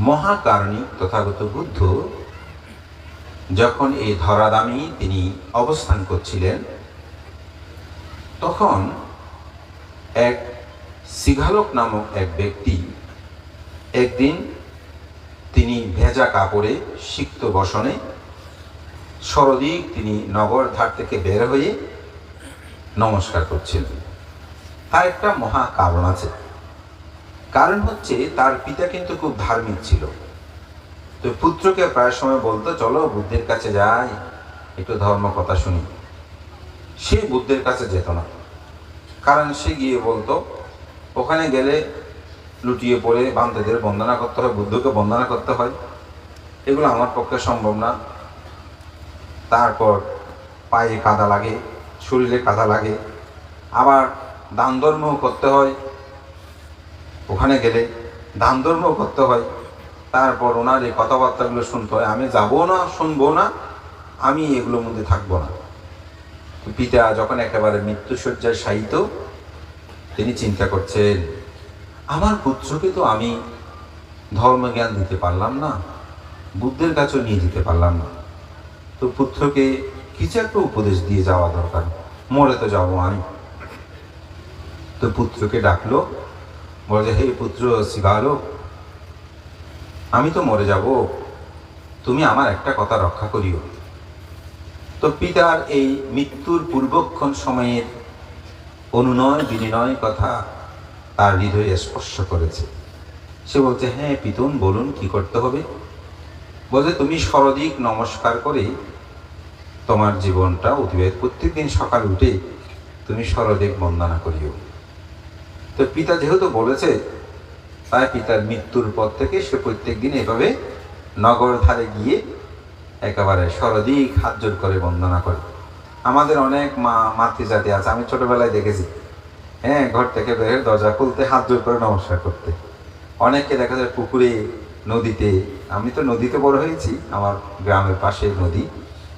মহাকারণিক তথাগত বুদ্ধ, যখন এই ধরাদামে তিনি অবস্থান করছিলেন, তখন এক সিঘালক নামক এক ব্যক্তি একদিন তিনি ভেজা কাপড়ে সিক্ত বসনে সরদিক তিনি নগর ধার থেকে বের হয়ে নমস্কার করছিলেন। তার একটা মহা কারণ আছে। কারণ হচ্ছে তার পিতা কিন্তু খুব ধার্মিক ছিল। তো পুত্রকে প্রায় সময় বলতো, চলো বুদ্ধের কাছে যাই, একটু ধর্ম কথা শুনি। সে বুদ্ধের কাছে যেত না। কারণ সে গিয়ে বলতো, ওখানে গেলে লুটিয়ে পড়ে বান্ধবদের বন্দনা করতে হয়, বুদ্ধকে বন্দনা করতে হয়। এগুলো আমার পক্ষে সম্ভব না। তারপর পায়ে কাদা লাগে, শরীরে কাদা লাগে। আবার দান ধর্মও করতে হয় ওখানে গেলে দান ধর্মও করতে হয়। তারপর ওনার এই কথাবার্তাগুলো শুনতে হয়। আমি যাব না, শুনব না, আমি এগুলোর মধ্যে থাকব না। পিতা যখন একেবারে মৃত্যুসজ্জায় শায়িত, তিনি চিন্তা করছেন, আমার পুত্রকে তো আমি ধর্মজ্ঞান দিতে পারলাম না, বুদ্ধের কাছেও নিয়ে যেতে পারলাম না। তো পুত্রকে কিছু একটা উপদেশ দিয়ে যাওয়া দরকার? মরে তো যাব আমি। তো পুত্রকে ডাকলো বলে, হে পুত্র শিখালো আমি তো মরে যাব। তুমি আমার একটা কথা রক্ষা করিও। তো পিতার এই মৃত্যুর পূর্বক্ষণ সময়ের অনুনয় বিনিময় কথা তার হৃদয়ে স্পর্শ করেছে। সে বলছে হ্যাঁ পিতন, বলুন কি করতে হবে? বলছে, তুমি সরদিক নমস্কার করে তোমার জীবনটা অতিবাহিত প্রত্যেকদিন সকাল উঠে তুমি সরদিক বন্দনা করিও। তো পিতা যেহেতু বলেছে, তাই পিতার মৃত্যুর পর থেকে সে প্রত্যেক দিন এভাবে নগর ধারে গিয়ে একেবারে সরদিক হাত জোর করে বন্দনা করে। আমাদের অনেক মা, মাতৃজাতি আছে, আমি ছোটবেলায় দেখেছি। হ্যাঁ ঘর থেকে বের দরজা খুলতে হাত জোর করে নমস্কার করতে। অনেককে দেখা যায় পুকুরে, নদীতে, আমি তো নদীতে বড় হয়েছি, আমার গ্রামের পাশে নদী।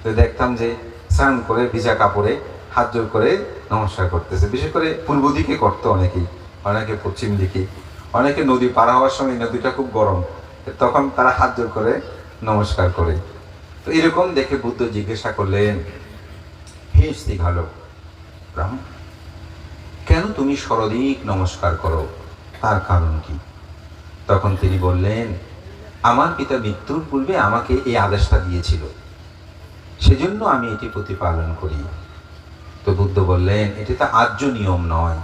তো দেখতাম যে স্নান করে, ভিজা কাপড়ে হাত জোর করে নমস্কার করতেছে। বিশেষ করে পূর্ব দিকে করতো অনেকেই। অনেকে পশ্চিম দিকে, অনেকে নদী পার হওয়ার সময় নদীটা খুব গরম, তখন তারা হাত জোর করে নমস্কার করে। তো এরকম দেখে বুদ্ধ জিজ্ঞাসা করলেন, হে ভালো ব্রাহ্মণ কেন তুমি সরদিক নমস্কার করো? তার কারণ কি? তখন তিনি বললেন, আমার পিতা মৃত্যুর পূর্বে আমাকে এই আদেশটা দিয়েছিল। সেজন্য আমি এটি প্রতিপালন করি। তো বুদ্ধ বললেন, এটি তো আর্য নিয়ম নয়।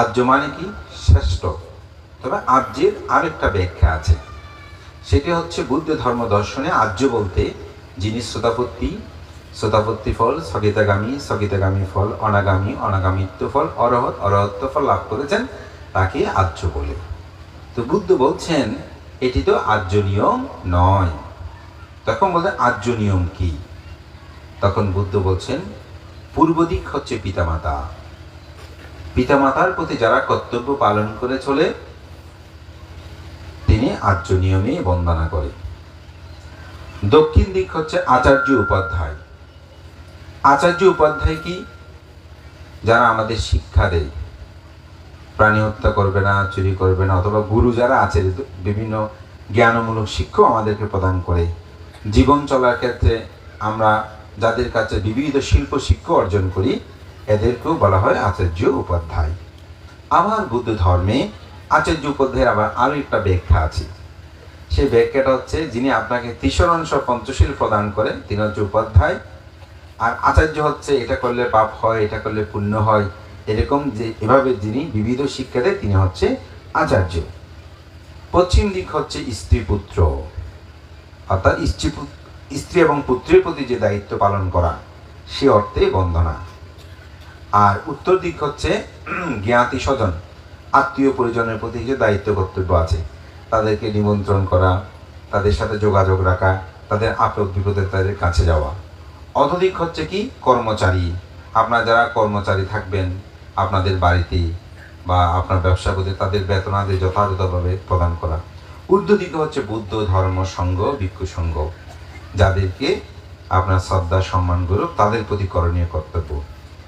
আর্য মানে কি? শ্রেষ্ঠ। তবে আর্যের আরেকটা ব্যাখ্যা আছে। সেটি হচ্ছে বুদ্ধ ধর্ম দর্শনে আর্য বলতে যিনি শ্রোতাপত্তি শ্রোতাপত্তি ফল স্থগিতাগামী স্থগিতাগামী ফল, অনাগামী, অনাগামিত্ব ফল, অরহত, অরহত্ব ফল লাভ করেছেন তাকে আর্য বলে। তো বুদ্ধ বলছেন, এটি তো আর্য নিয়ম নয়। তখন বলতে আর্য নিয়ম কি? তখন বুদ্ধ বলছেন পূর্ব দিক হচ্ছে পিতামাতা। পিতামাতার প্রতি যারা কর্তব্য পালন করে চলে, তিনি আর্য নিয়মে বন্দনা করে। দক্ষিণ দিক হচ্ছে আচার্য উপাধ্যায়। আচার্য উপাধ্যায় কি? যারা আমাদের শিক্ষা দেয়। প্রাণী হত্যা করবে না, চুরি করবে না, অথবা গুরু যারা আছে, বিভিন্ন জ্ঞানমূলক শিক্ষাও আমাদেরকে প্রদান করে। জীবন চলার ক্ষেত্রে আমরা যাদের কাছে বিবিধ শিল্প শিক্ষা অর্জন করি এদেরকেও বলা হয় আচার্য উপাধ্যায়। আমার বুদ্ধ ধর্মে আচার্য উপাধ্যায়ের আবার আরও একটা ব্যাখ্যা আছে। সেই ব্যাখ্যাটা হচ্ছে, যিনি আপনাকে তিসরংশ পঞ্চশীল প্রদান করেন, তিনি হচ্ছে উপাধ্যায়। আর আচার্য হচ্ছে, এটা করলে পাপ হয়, এটা করলে পুণ্য হয়, এরকম যে, এভাবে যিনি বিবিধ শিক্ষা দেয় তিনি হচ্ছে আচার্য। পশ্চিম দিক হচ্ছে স্ত্রী পুত্র। অর্থাৎ স্ত্রী স্ত্রী এবং পুত্রের প্রতি যে দায়িত্ব পালন করা, সে অর্থে বন্দনা। আর উত্তর দিক হচ্ছে জ্ঞাতি স্বজন। আত্মীয় পরিজনের প্রতি যে দায়িত্ব কর্তব্য আছে, তাদেরকে নিমন্ত্রণ করা, তাদের সাথে যোগাযোগ রাখা, তাদের আপদ বিপদে তাদের কাছে যাওয়া। অতদিক হচ্ছে কি? কর্মচারী। আপনার যারা কর্মচারী থাকবেন, আপনাদের বাড়িতে বা আপনার ব্যবসা করতে তাদের বেতনাদি যথাযথভাবে প্রদান করা। ঊর্ধ্ব দিকে হচ্ছে বুদ্ধ ধর্ম সংঘ ভিক্ষু সংঘ যাদেরকে আপনার শ্রদ্ধা, সম্মান গৌরব তাদের প্রতি করণীয় কর্তব্য।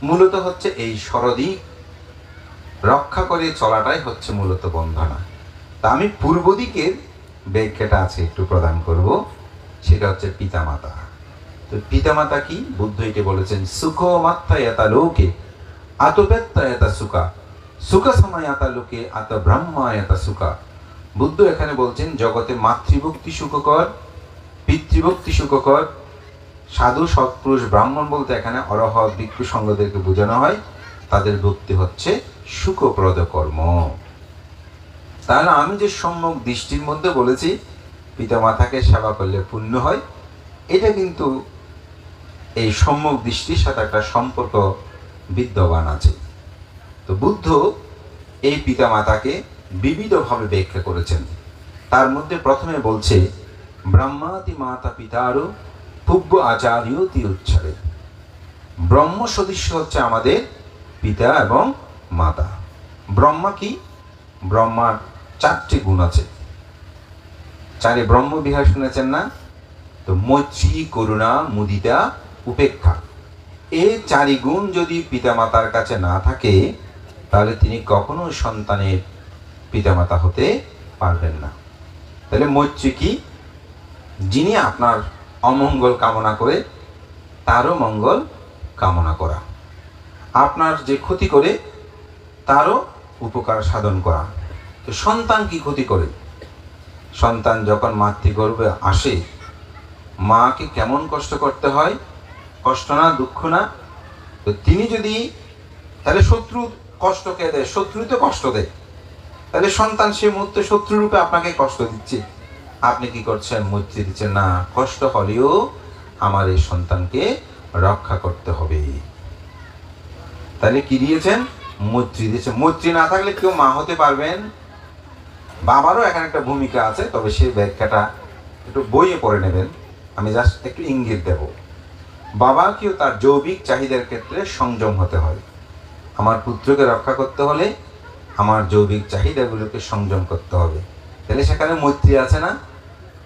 মূলত হচ্ছে এই সরদিক রক্ষা করে চলাটাই হচ্ছে মূলত বন্ধনা। তা আমি পূর্ব দিকের ব্যাখ্যাটা আছে একটু প্রদান করব, সেটা হচ্ছে পিতামাতা। তো পিতামাতা কি? বুদ্ধ এটি বলেছেন, সুখ মাত্রা এতা লোকে আতবেত্তা এতা সুখা, সুখ সময় আতা লোকে, আত ব্রহ্মা এতা সুখা। বুদ্ধ এখানে বলছেন, জগতে মাতৃভক্তি সুখকর, পিতৃভক্তি সুখকর সাধু সৎপুরুষ ব্রাহ্মণ বলতে এখানে অরহ ভিক্ষু সঙ্গদেরকে বোঝানো হয়। তাদের ভক্তি হচ্ছে সুখপ্রদ কর্ম। তাহলে আমি যে সম্যক দৃষ্টির মধ্যে বলেছি, পিতামাতাকে সেবা করলে পুণ্য হয়, এটা কিন্তু এই সম্যক দৃষ্টির সাথে একটা সম্পর্ক বিদ্যমান আছে। তো বুদ্ধ এই পিতামাতাকে বিবিধভাবে ব্যাখ্যা করেছেন। তার মধ্যে প্রথমে বলছে ব্রহ্মাতি মাতা পিতারও পূর্ব আচার্য তিরুচ্ছারে। ব্রহ্ম সদৃশ্য হচ্ছে আমাদের পিতা এবং মাতা। ব্রহ্মা কি? ব্রহ্মার চারটি গুণ আছে। চারে ব্রহ্ম বিহার শুনেছেন না? তো মৈত্রী, করুণা, মুদিতা, উপেক্ষা। এই চারি গুণ যদি পিতামাতার কাছে না থাকে, তাহলে তিনি কখনো সন্তানের পিতামাতা হতে পারবেন না। তাহলে মৈত্রী কি? যিনি আপনার অমঙ্গল কামনা করে, তারও মঙ্গল কামনা করা। আপনার যে ক্ষতি করে, তারও উপকার সাধন করা। তো সন্তান কি ক্ষতি করে? সন্তান যখন মাতৃগর্ভে আসে, মাকে কেমন কষ্ট করতে হয়? কষ্ট না, দুঃখ না? তো তিনি যদি তাহলে শত্রু কষ্ট কে দেয়? শত্রু তো কষ্ট দেয়। তাহলে সন্তান সে মুহূর্তে শত্রু রূপে আপনাকে কষ্ট দিচ্ছে। আপনি কি করছেন? মৈত্রী দিচ্ছেন, না, কষ্ট হলেও আমার এই সন্তানকে রক্ষা করতে হবে। তাহলে কি দিয়েছেন? মৈত্রী দিয়েছেন। মৈত্রী না থাকলে কেউ মা হতে পারবেন। বাবারও এখানে একটা ভূমিকা আছে, তবে সেই ব্যাখ্যাটা একটু বইয়ে পড়ে নেবেন। আমি জাস্ট একটু ইঙ্গিত দেব। বাবাকেও তার জৈবিক চাহিদার ক্ষেত্রে সংযম হতে হয়। আমার পুত্রকে রক্ষা করতে হলে আমার জৈবিক চাহিদাগুলোকে সংযম করতে হবে। তাহলে সেখানে মৈত্রী আছে না?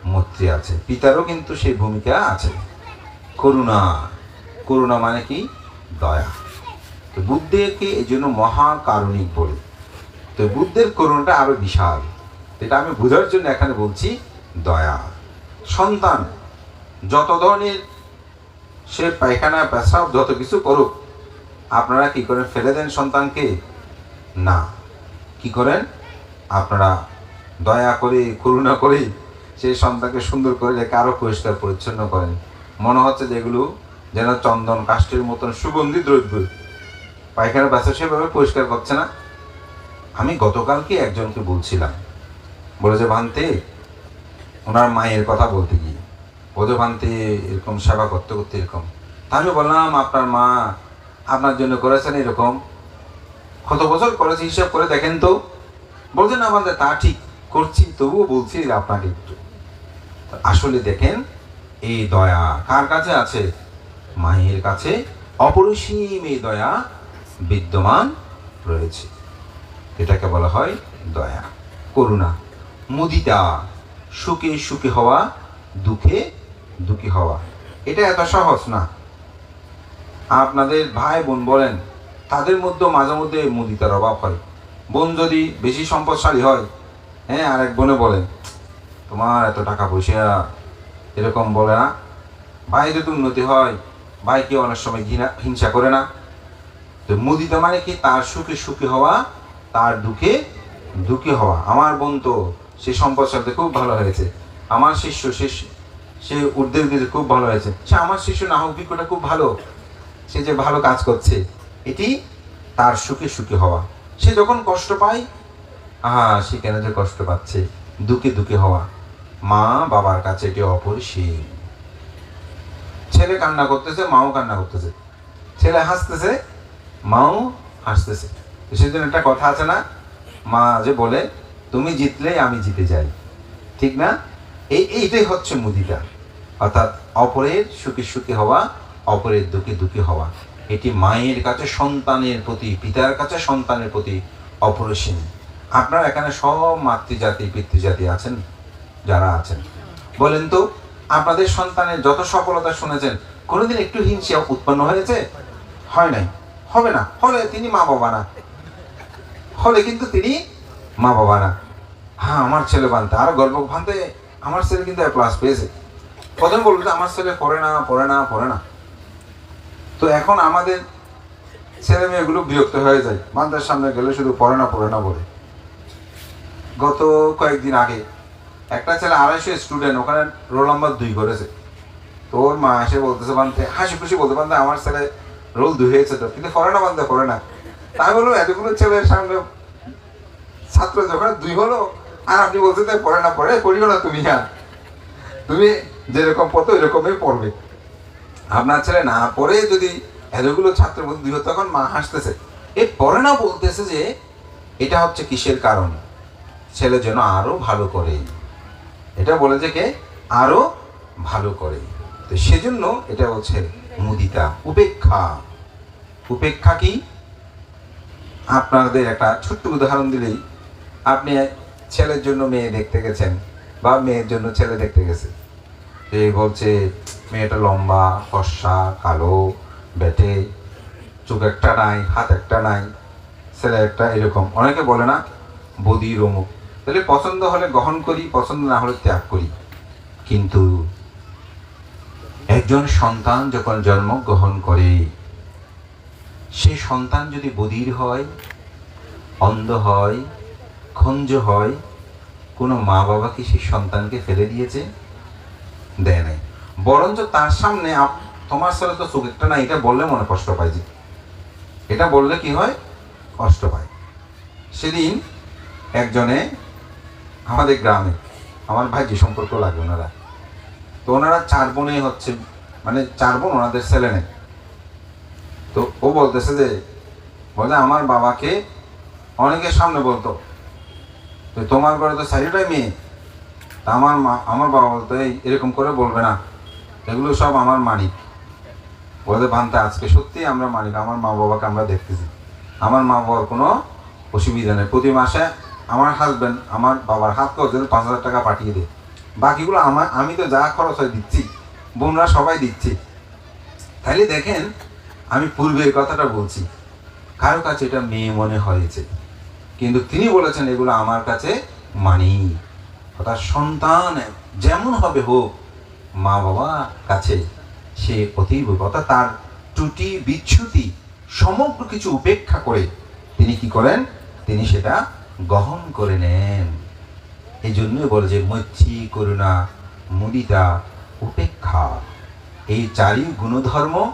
মৈত্রী আছে। পিতারও কিন্তু সেই ভূমিকা আছে। করুণা। করুণা মানে কি? দয়া। তো বুদ্ধকে এই জন্য মহাকারণিক বলে। তো বুদ্ধের করুণাটা আরও বিশাল। এটা আমি বোঝার জন্য এখানে বলছি দয়া। সন্তান, যত ধরনের সে পায়খানা, পেশাব যত কিছু করুক, আপনারা কি করেন? ফেলে দেন সন্তানকে? না। কি করেন? আপনারা দয়া করে, করুণা করে সেই সন্তানকে সুন্দর করে রেখে আরও পরিষ্কার, পরিচ্ছন্ন করেন। মনে হচ্ছে যেগুলো যেন চন্দন কাষ্ঠের মতন সুগন্ধি দ্রব্য। পায়খানা ব্যবসা সেভাবে পরিষ্কার করছে না। আমি গতকালকে একজনকে বলছিলাম। বলেছে ভান্তে, ওনার মায়ের কথা বলতে গিয়ে। বোধ ভান্তে, এরকম সেবা করতে করতে এরকম। তা আমি বললাম, আপনার মা আপনার জন্য করেছেন এরকম। কত বছর করেছে হিসাব করে দেখেন তো। বলছেন না আমাদের তা ঠিক করছি, তবুও বলছি আপনাকে একটু। আসলে দেখেন, এই দয়া কার কাছে আছে? মায়ের কাছে। অপরিসীম এই দয়া বিদ্যমান রয়েছে। এটাকে বলা হয় দয়া। করুণা, মুদিতা, সুখে সুখী হওয়া, দুঃখে দুঃখী হওয়া। এটা এত সহজ না। আপনাদের ভাই বোন বলেন, তাদের মধ্যে মাঝে মধ্যে মুদিতার অভাব হয়। বোন যদি বেশি সম্পদশালী হয় হ্যাঁ আরেক বোনে বলে তোমার এত টাকা পয়সা এরকম বলে না? ভাই যদি উন্নতি হয় ভাই কি অনেক সময় ঘৃণা, হিংসা করে না। তো মুদিতা মানে কি, তার সুখে সুখী হওয়া, তার দুঃখে দুঃখী হওয়া। আমার বোন তো সে সম্পদ সাথে খুব ভালো হয়েছে। আমার শিষ্য, সে সে ঊর্ধ্বের দিকে খুব ভালো হয়েছে। সে আমার শিষ্য না হোক বিজ্ঞটা খুব ভালো। সে যে ভালো কাজ করছে, এটি তার সুখে সুখী হওয়া। সে যখন কষ্ট পায়, আহা, সে কেন যে কষ্ট পাচ্ছে? দুঃখে দুঃখে হওয়া। মা বাবার কাছে এটি অপরিসীম। ছেলে কান্না করতেছে, মাও কান্না করতেছে। ছেলে হাসতেছে, মাও হাসতেছে। তো সেই জন্য একটা কথা আছে না, মা যে বলে, তুমি জিতলেই আমি জিতে যাই। ঠিক না? এই, এইটাই হচ্ছে মুদিটা অর্থাৎ অপরের সুখে সুখী হওয়া, অপরের দুঃখে দুঃখী হওয়া। এটি মায়ের কাছে, সন্তানের প্রতি, পিতার কাছে সন্তানের প্রতি অপরিসীম। আপনারা এখানে সব মাতৃজাতি, পিতৃজাতি আছেন? যারা আছেন। বলেন তো, আপনাদের সন্তানের যত সফলতা শুনেছেন, কোনোদিন একটু হিংসা উৎপন্ন হয়েছে? হয় নাই। হবে না। হলে তিনি মা বাবা না। হলে কিন্তু তিনি মা বাবা না। হ্যাঁ আমার ছেলে বানতে, আর গল্প ভানতে আমার ছেলে কিন্তু ক্লাস পেয়েছে। প্রথমে বলল যে, আমার ছেলে পড়ে না পড়ে না পড়ে না। তো এখন আমাদের ছেলে মেয়েগুলো বিরক্ত হয়ে যায়। বান্দার সামনে গেলে শুধু পড়ে না পড়ে না বলে। গত কয়েকদিন আগে একটা ছেলে আড়াইশো স্টুডেন্ট ওখানে রোল নাম্বার দুই করেছে। তো ওর মা এসে বলতেছে বানতে হাসি খুশি বলতে বানতে আমার ছেলে রোল দুই হয়েছে তো। কিন্তু করে না বানতে করে না। তাই বলল, এতগুলো ছেলের সামনে ছাত্র যখন দুই হলো, আর আপনি বলছেন তাই পড়ে না, পড়ে পড়িও না তুমি আর। তুমি যেরকম পড়তো এরকমই পড়বে। আপনার ছেলে না পড়ে যদি এতগুলো মধ্যে দুই হতো, তখন মা হাসতেছে। এ পড়ে না বলতেছে যে, এটা হচ্ছে কিসের কারণ? ছেলে যেন আরও ভালো করে এটা বলে যে কে? আরও ভালো করে। তো সেজন্য এটা হচ্ছে মুদিতা, উপেক্ষা। উপেক্ষা কি? আপনাদের একটা ছোট্ট উদাহরণ দিলেই আপনি ছেলের জন্য মেয়ে দেখতে গেছেন বা মেয়ের জন্য ছেলে দেখতে গেছে। সে বলছে, মেয়েটা লম্বা, ফর্সা, কালো বেটে চোখ একটা নাই, হাত একটা নাই, ছেলে একটা এরকম। অনেকে বলে না, বদির অমুক। তাহলে পছন্দ হলে গ্রহণ করি, পছন্দ না হলে ত্যাগ করি। কিন্তু একজন সন্তান যখন জন্মগ্রহণ করে, সে সন্তান যদি বধির হয়, অন্ধ হয়, খঞ্জ হয়, কোনো মা বাবা কি সেই সন্তানকে ফেলে দিয়েছে? দেয় নাই। বরঞ্চ তার সামনে তোমার সাথে তো একটা না এটা বললে মনে কষ্ট পায় যে, এটা বললে কি হয়? কষ্ট পায়। সেদিন একজনে আমাদের গ্রামে, আমার ভাই যে সম্পর্ক লাগে ওনারা। তো ওনারা চার বোনে হচ্ছে মানে চার বোন ওনাদের ছেলে নেই। তো ও বলতেছে যে, বলে আমার বাবাকে অনেকের সামনে বলতো তো তোমার ঘরে তো চারিটাই মেয়ে, তা আমার মা, আমার বাবা বলতো, এই এরকম করে বলবে না, এগুলো সব আমার মালিক। বলে ভান্তে আজকে সত্যি আমরা মালিক, আমার মা বাবাকে আমরা দেখতেছি। আমার মা বাবার কোনো অসুবিধা নেই। প্রতি মাসে আমার হাজব্যান্ড আমার বাবার হাত করে পাঁচ হাজার টাকা পাঠিয়ে দেয় বাকিগুলো আমার, আমি তো যা খরচ হয় দিচ্ছি, বোনরা সবাই দিচ্ছে। তাইলে দেখেন, আমি পূর্বের কথাটা বলছি। কারও কাছে এটা মেয়ে মনে হয়েছে। কিন্তু তিনি বলেছেন, এগুলো আমার কাছে মানি অর্থাৎ সন্তান, যেমন হবে হোক মা বাবা কাছে সে অতীব, অর্থাৎ তার ত্রুটি বিচ্ছুতি সমগ্র কিছু উপেক্ষা করে তিনি কি করেন? তিনি সেটা গ্রহণ করে নেন। এই জন্যই বলে যে, মৈত্রী, করুণা, মুদিতা, উপেক্ষা। এই চারি গুণধর্ম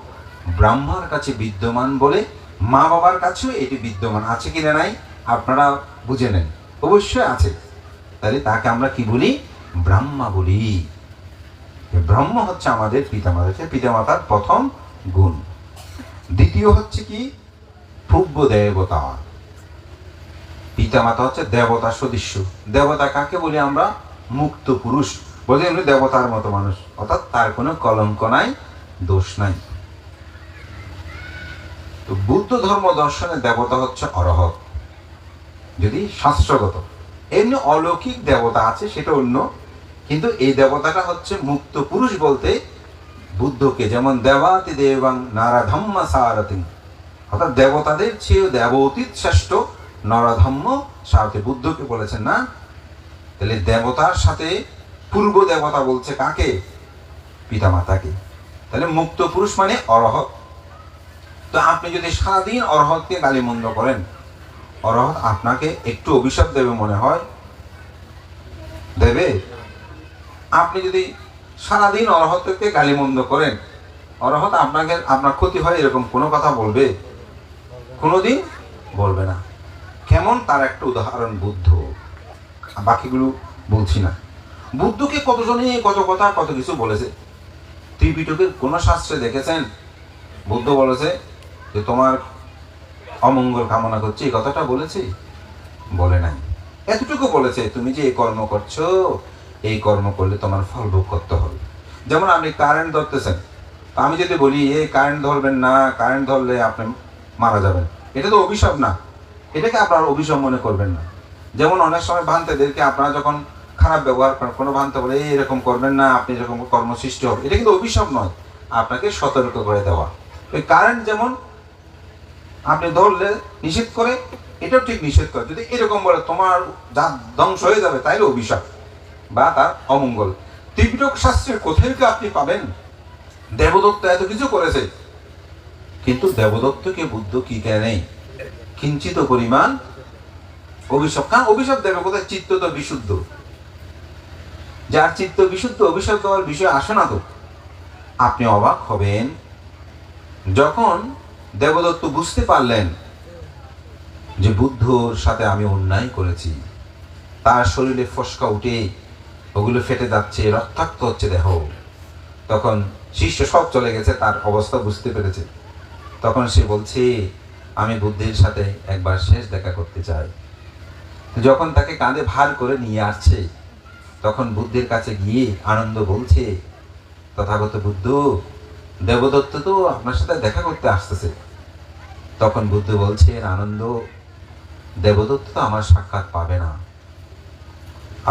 ব্রাহ্মার কাছে বিদ্যমান বলে মা বাবার কাছেও এটি বিদ্যমান। আছে কিনা নাই আপনারা বুঝে নেন। অবশ্যই আছে। তাহলে তাকে আমরা কি বলি? ব্রাহ্মা বলি। ব্রহ্ম হচ্ছে আমাদের পিতামাতা। পিতামাতার প্রথম গুণ। দ্বিতীয় হচ্ছে কি? পূর্ব দেবতা। পিতামাতা হচ্ছে দেবতা সদৃশ্য। দেবতা কাকে বলি আমরা? মুক্ত পুরুষ। এমনি দেবতার মতো মানুষ। অর্থাৎ তার কোনো কলঙ্ক নাই, দোষ নাই। তো বুদ্ধ ধর্ম দর্শনে দেবতা হচ্ছে অরহত। যদি শাস্ত্রগত। এমনি অলৌকিক দেবতা আছে, সেটা অন্য। কিন্তু এই দেবতাটা হচ্ছে মুক্ত পুরুষ বলতে বুদ্ধকে যেমন দেবাতি দেবাং নারাধম্ম সারথি অর্থাৎ দেবতাদের চেয়েও দেবতীত শ্রেষ্ঠ নরধম্ম সারথি বুদ্ধকে বলেছেন, না, তাহলে দেবতার সাথে পূর্ব দেবতা বলছে কাকে? পিতামাতাকে। তাহলে মুক্ত পুরুষ মানে অরহত তো আপনি যদি সারাদিন অরহতকে গালিমন্দ করেন, অরহত আপনাকে একটু অভিশাপ দেবে মনে হয়? দেবে? আপনি যদি সারাদিন অরহতকে গালিমন্দ করেন, অরহত আপনাকে, আপনার ক্ষতি হয় এরকম কোনো কথা বলবে? কোনোদিন বলবে না। কেমন? তার একটা উদাহরণ বুদ্ধ। বাকিগুলো বলছি না। বুদ্ধকে কতজনে কত কথা, কত কিছু বলেছে? ত্রিপিটকের কোন শাস্ত্রে দেখেছেন? বুদ্ধ বলেছে যে, তোমার অমঙ্গল কামনা করছে, এই কথাটা বলেছে? বলে নাই। এতটুকু বলেছে, তুমি যে এই কর্ম করছ, এই কর্ম করলে তোমার ফল ভোগ করতে হবে। যেমন আপনি কারেন্ট ধরতেছেন। আমি যদি বলি এই কারেন্ট ধরবেন না কারেন্ট ধরলে আপনি মারা যাবেন। এটা তো অভিশাপ না। এটাকে আপনার অভিশাপ মনে করবেন না। যেমন অনেক সময় ভান্তেদেরকে আপনারা যখন খারাপ ব্যবহার করেন, কোনো ভান্তে বলে, এই এরকম করবেন না, আপনি এরকম কর্ম সৃষ্টি হবে। এটা কিন্তু অভিশাপ নয়, আপনাকে সতর্ক করে দেওয়া। ওই কারেন্ট যেমন আপনি ধরলে নিষেধ করে, এটাও ঠিক নিষেধ করে। যদি এরকম বলে, তোমার যা ধ্বংস হয়ে যাবে, তাইলে অভিশাপ বা তার অমঙ্গল। ত্রিপিটক শাস্ত্রের কোথায় কি আপনি পাবেন? দেবদত্ত এত কিছু করেছে। কিন্তু দেবদত্তকে বুদ্ধ কি কেন নেই? কিঞ্চিত পরিমাণ অভিশাপ। কারণ অভিশাপ দেবে কোথায়? চিত্ত তো বিশুদ্ধ। যার চিত্ত বিশুদ্ধ, অভিশাপ দেওয়ার বিষয় আসে না তো। আপনি অবাক হবেন। যখন দেবদত্ত বুঝতে পারলেন যে বুদ্ধর সাথে আমি অন্যায় করেছি, তার শরীরে ফসকা উঠে ওগুলো ফেটে যাচ্ছে, রক্তাক্ত হচ্ছে দেহ তখন শিষ্য সব চলে গেছে, তার অবস্থা বুঝতে পেরেছে। তখন সে বলছে আমি বুদ্ধির সাথে একবার শেষ দেখা করতে চাই। যখন তাকে কাঁধে ভার করে নিয়ে আসছে, তখন বুদ্ধির কাছে গিয়ে আনন্দ বলছে, তথাগত বুদ্ধ, দেবদত্ত তো আপনার সাথে দেখা করতে আসতেছে। তখন বুদ্ধ বলছেন আনন্দ, দেবদত্ত তো আমার সাক্ষাৎ পাবে না।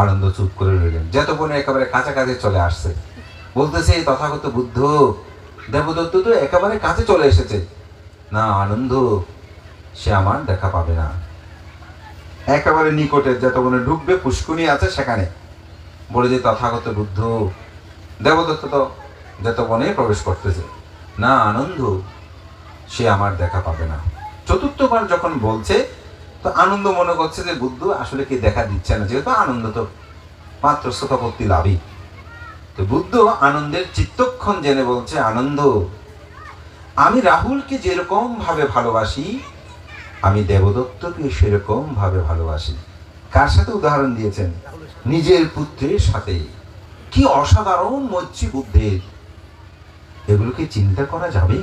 আনন্দ চুপ করে রইলেন। যেতক্ষণে একেবারে কাছাকাছি চলে আসছে, বলতেছে, তথাগত বুদ্ধ, দেবদত্ত তো একেবারে কাছে চলে এসেছে। না, আনন্দ সে আমার দেখা পাবে না। একেবারে নিকটে যতক্ষণে ঢুকবে, পুষ্কুনি আছে সেখানে। বলে যে, তথাগত বুদ্ধ, দেবদত্ত তো যতক্ষণে প্রবেশ করতেছে, না আনন্দ, সে আমার দেখা পাবে না। চতুর্থবার যখন বলছে, তো আনন্দ মনে করছে যে, বুদ্ধ আসলে কি দেখা দিচ্ছে না, যেহেতু আনন্দ তো মাত্র সুখপত্তি লাভই। তো বুদ্ধ আনন্দের চিত্তক্ষণ জেনে বলছে, আনন্দ, আমি রাহুলকে যেরকম ভাবে ভালোবাসি আমি দেবদত্তকে সেরকম ভাবে ভালোবাসি। কার সাথে উদাহরণ দিয়েছেন? নিজের পুত্রের সাথে কি অসাধারণ মৈত্রী বুদ্ধের এগুলোকে চিন্তা করা যাবে